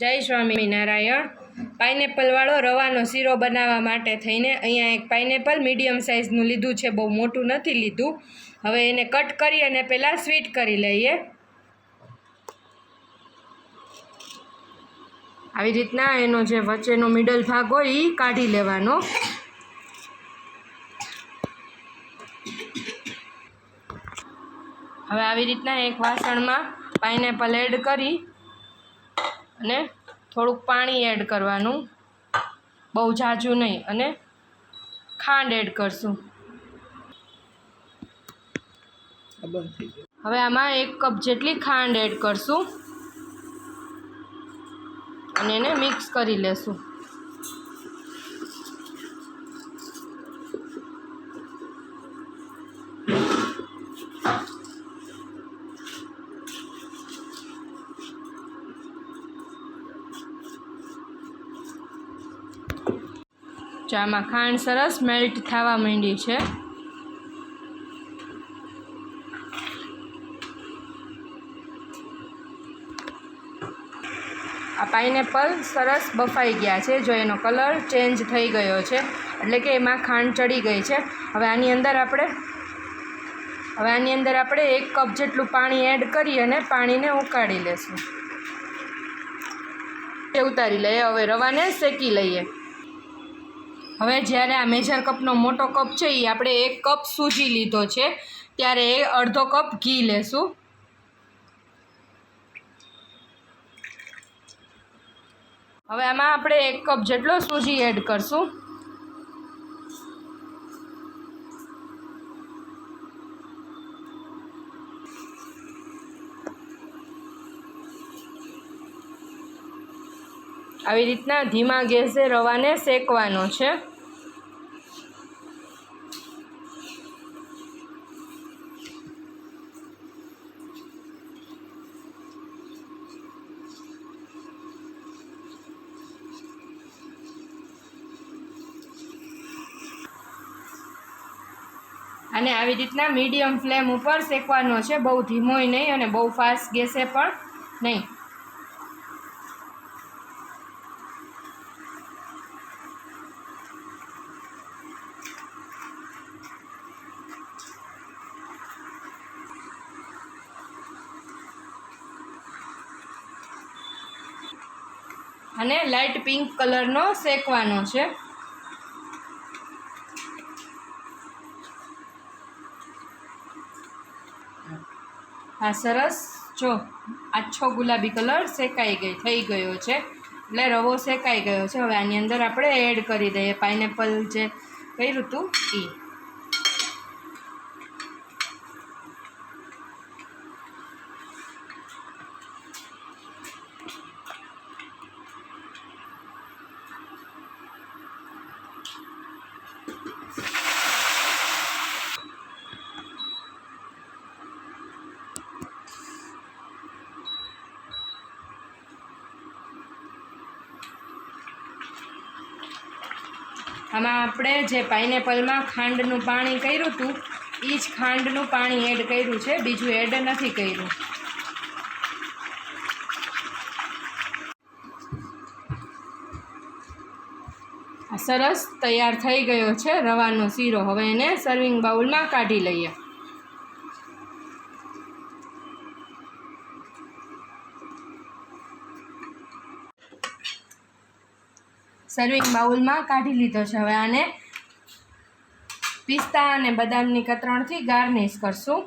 જય સ્વામિનારાયણ પાઇનેપલવાળો રવાનો શીરો બનાવવા માટે થઈને અહીંયા એક પાઇનેપલ મીડિયમ સાઇઝનું લીધું છે, બહુ મોટું નથી લીધું. હવે એને કટ કરી અને પહેલાં સ્વીટ કરી લઈએ. આવી રીતના એનો જે વચ્ચેનો મિડલ ભાગ હોય એ કાઢી લેવાનો. હવે આવી રીતના એક વાસણમાં પાઇનેપલ એડ કરી અને થોડુંક પાણી એડ કરવાનું. બહુ ઝાઝું નહીં અને ખાંડ એડ કરશું. હવે આમાં એક કપ જેટલી ખાંડ એડ કરશું. અને એને મિક્સ કરી લેશું. આમાં ખાંડ સરસ મેલ્ટ થવા માંડી છે. આ પાઇનેપલ સરસ બફાઈ ગયા છે. જો એનો કલર ચેન્જ થઈ ગયો છે, એટલે કે એમાં ખાંડ ચડી ગઈ છે. હવે આની અંદર આપણે, હવે આની અંદર આપણે એક કપ જેટલું પાણી એડ કરી અને પાણીને ઉકાળી લેશું. એ ઉતારી લઈએ, હવે રવાને શેકી લઈએ. હવે જ્યારે આ મેજર કપનો મોટો કપ છે એ આપણે એક કપ સૂજી લીધો છે, ત્યારે એ અડધો કપ ઘી લેશું. હવે આમાં આપણે એક કપ જેટલો સૂજી એડ કરશું. આવી રીતના ધીમા ગેસે રવાને શેકવાનો છે. અને આવી રીતના મીડિયમ ફ્લેમ ઉપર શેકવાનો છે. બહુ ધીમોય નહીં અને બહુ ફાસ્ટ ગેસે પણ નહીં. અને લાઇટ પિંક કલરનો શેકવાનો છે. હા, સરસ. જો આછો ગુલાબી કલર શેકાઈ ગઈ, થઈ ગયો છે. એટલે રવો શેકાઈ ગયો છે. હવે આની અંદર આપણે એડ કરી દઈએ. પાઇનેપલ જે કર્યું હતું એ આમાં આપણે જે પાઇનેપલમાં ખાંડનું પાણી કર્યું હતું એ જ ખાંડનું પાણી એડ કર્યું છે, બીજું એડ નથી કર્યું. સરસ તૈયાર થઈ ગયો છે, રવાનો શીરો. હવે એને સર્વિંગ બાઉલમાં કાઢી લઈએ. સર્વિંગ બાઉલમાં કાઢી લીધો છે. હવે આને પિસ્તા અને બદામની કતરણથી ગાર્નિશ કરશું.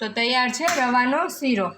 તો તૈયાર છે રવાનો શીરો.